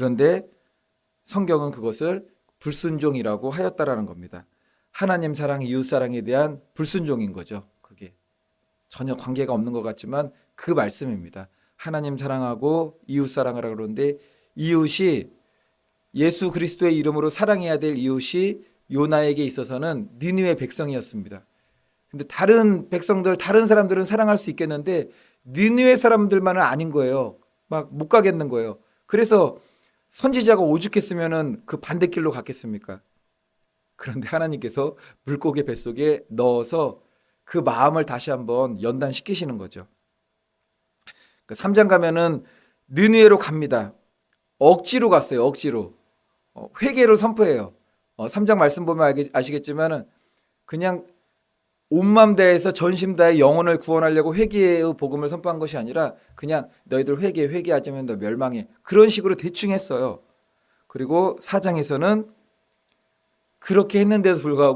그런데 성경은 그것을 불순종이라고 하였다라는 겁니다. 하나님 사랑, 이웃 사랑에 대한 불순종인 거죠. 그게 전혀 관계가 없는 것 같지만 그 말씀입니다. 하나님 사랑하고 이웃 사랑하라 그러는데 이웃이 예수 그리스도의 이름으로 사랑해야 될 이웃이 요나에게 있어서는 니느웨 백성이었습니다. 근데 다른 백성들, 다른 사람들은 사랑할 수 있겠는데 니느웨 사람들만은 아닌 거예요. 막 못 가겠는 거예요. 그래서 선지자가 오죽했으면은 그 반대길로 갔겠습니까? 그런데 하나님께서 물고기 뱃속에 넣어서 그 마음을 다시 한번 연단시키시는 거죠. 그 3장 가면은 느느에로 갑니다. 억지로 갔어요. 억지로. 어, 회개를 선포해요. 어, 3장 말씀 보면 아시겠지만은 그냥 온맘 다해서 전심 다해 영혼을 구원하려고 회개의 복음을 선포한 것이 아니라 그냥 너희들 회개 회개하지 않으면 너 멸망해. 그런 식으로 대충 했어요. 그리고 4장에서는 그렇게 했는데도 불구하고